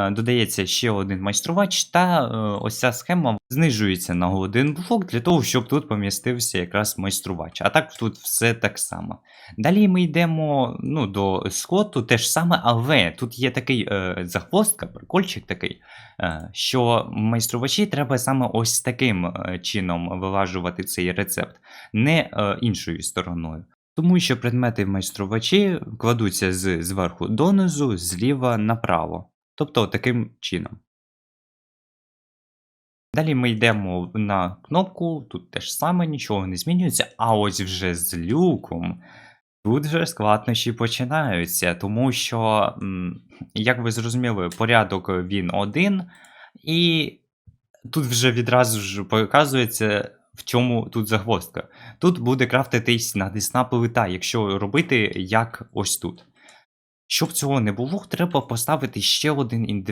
Е, Додається ще один майструвач, та е, ось ця схема знижується на один блок для того, щоб тут помістився якраз майструвач. А так тут все так само. Далі ми йдемо ну, до скоту, те ж саме, але тут є такий е, захвостка, прикольчик такий, е, що майструвачі треба саме ось таким е, чином вилажувати цей рецепт, не е, іншою стороною. Тому що предмети майструвачі кладуться з зверху донизу, зліва направо. Тобто таким чином. Далі ми йдемо на кнопку, тут теж саме нічого не змінюється, а ось вже з люком. Тут вже складнощі починаються, тому що, як ви зрозуміли, порядок він один, і тут вже відразу ж показується, в чому тут загвоздка. Тут буде крафтитись надісна плита, якщо робити як ось тут. Щоб цього не було, треба поставити ще один індивідуальний